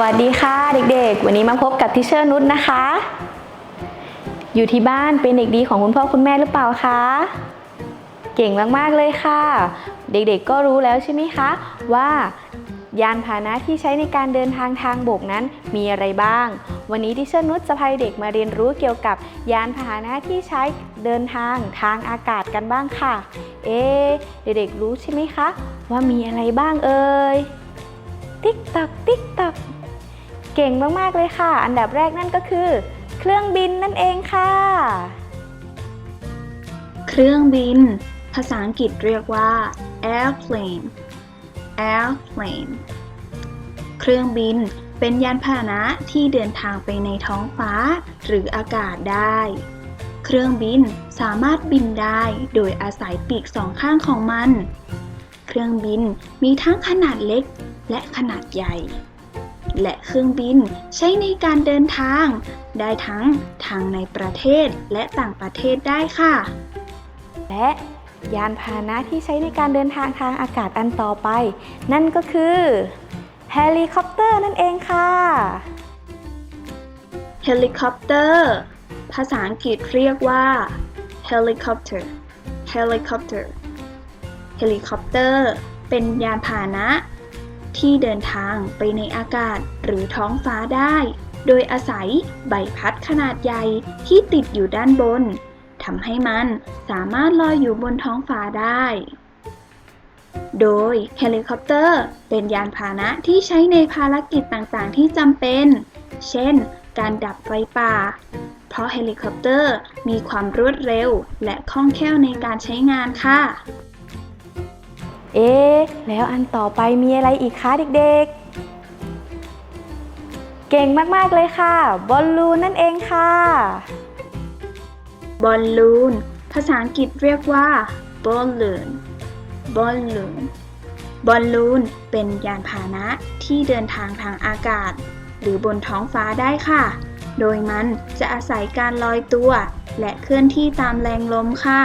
วัสดีค่ะเด็กๆ วันนี้มาพบกับทิเชอร์นุชนะคะ อยู่ที่บ้านเป็นเด็กดีของคุณพ่อคุณแม่หรือเปล่าคะ เก่งมากๆเลยค่ะ เด็กๆก็รู้แล้วใช่ไหมคะว่ายานพาหนะที่ใช้ในการเดินทางทางบกนั้นมีอะไรบ้าง วันนี้ทิเชอร์นุชจะพาเด็กมาเรียนรู้เกี่ยวกับยานพาหนะที่ใช้เดินทางทางอากาศกันบ้างค่ะ เอ๊เด็กๆรู้ใช่ไหมคะว่ามีอะไรบ้างเอ่ยติ๊กตักติ๊กตัก เก่งมากๆเลยค่ะ อันดับแรกนั่นก็คือ เครื่องบินนั่นเองค่ะ เครื่องบิน ภาษาอังกฤษเรียกว่า airplane airplane เครื่องบินเป็นยานพาหนะที่เดินทางไปในท้องฟ้า หรืออากาศได้ เครื่องบินสามารถบินได้โดยอาศัยปีกสองข้างของมัน เครื่องบินมีทั้งขนาดเล็กและขนาดใหญ่ และเครื่องบินใช้ในการเดินทาง ได้ทั้งทางในประเทศและต่างประเทศได้ค่ะ และยานพาหนะที่ใช้ในการเดินทางทางอากาศอันต่อไป นั่นก็คือเฮลิคอปเตอร์นั่นเองค่ะเฮลิคอปเตอร์ภาษาอังกฤษเรียกว่า helicopter helicopter เฮลิคอปเตอร์เป็นยานพาหนะ ที่เดินทางไปในอากาศหรือท้องฟ้าได้ โดยอาศัยใบพัดขนาดใหญ่ที่ติดอยู่ด้านบนทำให้มันสามารถลอยอยู่บนท้องฟ้าได้ โดยเฮลิคอปเตอร์เป็นยานพาหนะที่ใช้ในภารกิจต่างๆ ที่จำเป็น เช่น การดับไฟป่า เพราะเฮลิคอปเตอร์มีความรวดเร็วและคล่องแคล่วในการใช้งานค่ะ เอ๊ะ แล้วอันต่อไปมีอะไรอีกคะเด็กๆ เก่งมากๆเลยค่ะ บอลลูนนั่นเองค่ะ บอลลูน ภาษาอังกฤษเรียกว่า balloon balloon บอลลูน เป็นยานพาหนะที่เดินทางทางอากาศ หรือบนท้องฟ้าได้ค่ะ โดยมันจะอาศัยการลอยตัว และเคลื่อนที่ตามแรงลมค่ะ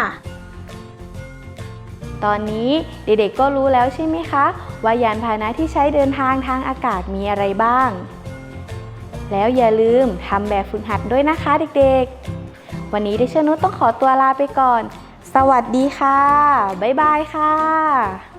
ตอนนี้เด็กๆก็รู้แล้วใช่ไหมคะ ว่ายานพาหนะที่ใช้เดินทางทางอากาศมีอะไรบ้าง แล้วอย่าลืมทำแบบฝึกหัดด้วยนะคะเด็กๆ วันนี้ดิฉันนุชต้องขอตัวลาไปก่อน สวัสดีค่ะ บ๊ายบายค่ะ